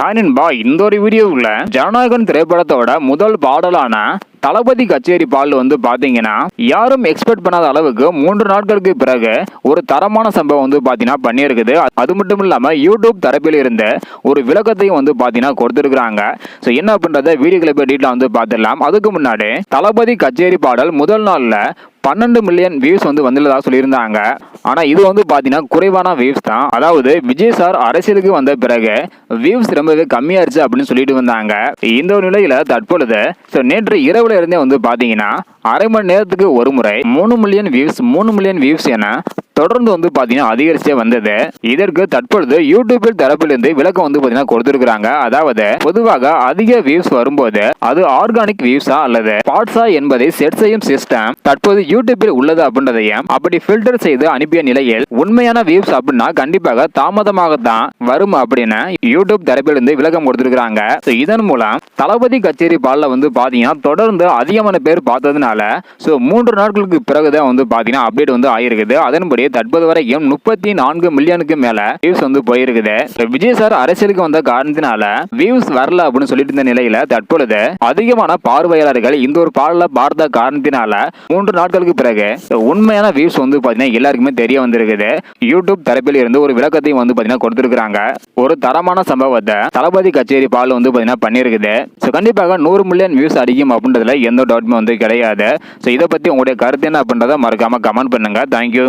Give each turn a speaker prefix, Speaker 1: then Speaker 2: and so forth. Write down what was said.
Speaker 1: ஹானின்பா இந்த ஒரு வீடியோவில் ஜனநாயகன் திரைப்படத்தோட முதல் பாடலான தளபதி கச்சேரி பாடல் வந்து பார்த்தீங்கன்னா யாரும் எக்ஸ்பெக்ட் பண்ணாத அளவுக்கு மூன்று நாட்களுக்கு பிறகு ஒரு தரமான சம்பவம் வந்து பார்த்தீங்கன்னா பண்ணியிருக்குது. அது மட்டும் இல்லாமல் யூடியூப் தரப்பில் இருந்து ஒரு விளக்கத்தையும் வந்து பார்த்தீங்கன்னா கொடுத்துருக்குறாங்க. ஸோ என்ன அப்படின்றத வீடியோக்களை போய் டீட்டெயில் வந்து பார்த்துடலாம். அதுக்கு முன்னாடி தளபதி கச்சேரி பாடல் முதல் நாளில் பன்னெண்டு மில்லியன் வியூஸ் வந்து வந்துள்ளதாக சொல்லியிருந்தாங்க. ஆனால் இது வந்து பார்த்தீங்கன்னா குறைவான வியூஸ் தான். அதாவது விஜய் சார் அரசியலுக்கு வந்த பிறகு வியூஸ் ரொம்பவே கம்மியாயிருச்சு அப்படின்னு சொல்லிட்டு வந்தாங்க. இந்த ஒரு நிலையில தற்பொழுது ஸோ நேற்று இரவுல இருந்தே வந்து பார்த்தீங்கன்னா அரை மணி நேரத்துக்கு ஒரு முறை மூணு மில்லியன் வியூஸ் மூணு மில்லியன் வியூஸ் என தொடர்ந்து வந்து பாத்தீங்கன்னா அதிகரிச்சே வந்தது. இதற்கு தற்பொழுது யூடியூபில் தரப்பிலிருந்து விளக்கம் வந்து பார்த்தீங்கன்னா கொடுத்திருக்கிறாங்க. அதாவது பொதுவாக அதிக வியூஸ் வரும்போது அது ஆர்கானிக் வியூஸா அல்லது பாட்ஸா என்பதை செட் செய்யும் சிஸ்டம் தற்போது யூடியூபில் உள்ளது அப்படின்றதையும் அப்படி ஃபில்டர் செய்து அனுப்பிய நிலையில் உண்மையான வியூஸ் அப்படின்னா கண்டிப்பாக தாமதமாக தான் வரும் அப்படின்னு யூடியூப் தரப்பிலிருந்து விளக்கம் கொடுத்திருக்கிறாங்க. இதன் மூலம் தளபதி கச்சேரி பால்ல வந்து பாத்தீங்கன்னா தொடர்ந்து அதிகமான பேர் பார்த்ததுனால ஸோ மூன்று நாட்களுக்கு பிறகுதான் வந்து பாத்தீங்கன்னா அப்டேட் வந்து ஆயிருக்குது. அதன்படி தற்போது வரைக்கும் முப்பத்தி நான்கு மில்லியனுக்கு மேல வியூஸ் வந்து போயிருக்குது. விஜய் சார் அரசியலுக்கு வந்த காரணத்தினால வியூஸ் வரல அப்படின்னு சொல்லிட்டு இருந்த நிலையில தற்பொழுது அதிகமான பார்வையாளர்கள் இந்த ஒரு பாடல பார்த்த காரணத்தினால மூன்று நாட்களுக்கு பிறகு உண்மையான வியூஸ் வந்து பாத்தீங்கன்னா எல்லாருக்குமே தெரிய வந்திருக்குது. யூடியூப் தரப்பில் இருந்து ஒரு விளக்கத்தையும் வந்து பாத்தீங்கன்னா கொடுத்திருக்காங்க ஒரு தரமான சம்பவத்தை தளபதி கச்சேரி பால் வந்து பாத்தீங்கன்னா பண்ணியிருக்குது ஸோ கண்டிப்பாக நூறு மில்லியன் வியூஸ் அடிக்கும் அப்படின்றதுல எந்த டவுட்மே வந்து கிடையாது. ஸோ இதை பத்தி உங்களுடைய கருத்து என்ன அப்படின்றத மறக்காம கமெண்ட் பண்ணுங்க. தேங்க்யூ